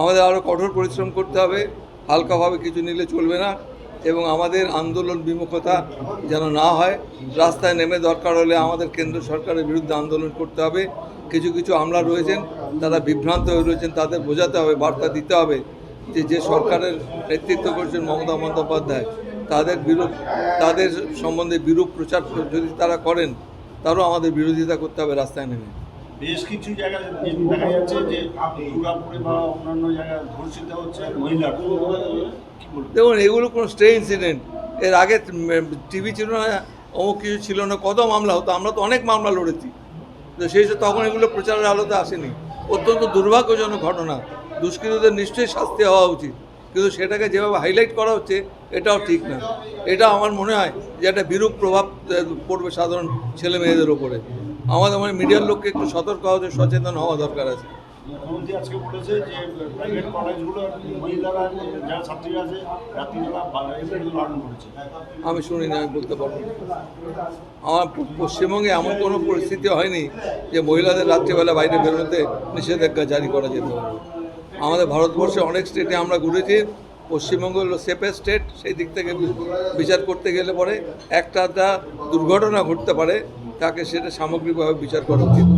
আমাদের আরও কঠোর পরিশ্রম করতে হবে, হালকাভাবে কিছু নিলে চলবে না এবং আমাদের আন্দোলন বিমুখতা যেন না হয়। রাস্তায় নেমে দরকার হলে আমাদের কেন্দ্র সরকারের বিরুদ্ধে আন্দোলন করতে হবে। কিছু কিছু আমলা রয়েছেন, তারা বিভ্রান্ত হয়ে রয়েছেন, তাদের বোঝাতে হবে, বার্তা দিতে হবে যে যে সরকারের নেতৃত্ব করছেন মমতা বন্দ্যোপাধ্যায়, তাদের বিরূপ, তাদের সম্বন্ধে বিরূপ প্রচার যদি তারা করেন, তারও আমাদের বিরোধিতা করতে হবে রাস্তায় নেমে। বেশ কিছু জায়গায় দেখা যাচ্ছে যে দুর্গাপুরে বা অন্যান্য জায়গায় ধর্ষিত হচ্ছে মহিলা। দেখুন, এগুলো কোনো স্টে ইনসিডেন্ট এর আগে টিভি ছিল না, অমুক কিছু ছিল না, কত মামলা হতো? আমরা তো অনেক মামলা লড়েছি। তো সেই তখন এগুলো প্রচারের আলোতে আসেনি। অত্যন্ত দুর্ভাগ্যজনক ঘটনা। দুষ্কৃতদের নিশ্চয়ই শাস্তি হওয়া উচিত। কিন্তু সেটাকে যেভাবে হাইলাইট করা হচ্ছে, এটাও ঠিক না। এটা আমার মনে হয় যে একটা বিরূপ প্রভাব পড়বে সাধারণ ছেলে মেয়েদের ওপরে আমাদের মানে মিডিয়ার লোককে একটু সতর্ক হওয়া সচেতন হওয়া দরকার আছে। মুখ্যমন্ত্রী আজকে বলেছে যে প্রাইভেট কলেজগুলো মহিলারা যারা ছাত্রীরা আছে রাত্রিবেলা পালন করেছে। আমি শুনি না আমি বলতে পারব আমার পশ্চিমবঙ্গে এমন কোনো পরিস্থিতি হয়নি যে মহিলাদের রাত্রিবেলা বাইরে বেরোতে নিষেধাজ্ঞা জারি করা যেতে পারবে আমাদের ভারতবর্ষে অনেক স্টেটে আমরা ঘুরেছি পশ্চিমবঙ্গ হলো সেফেস্ট স্টেট সেই দিক থেকে বিচার করতে গেলে পরে একটা একটা দুর্ঘটনা ঘটতে পারে। তাকে সেটা সামগ্রিকভাবে বিচার করা উচিত।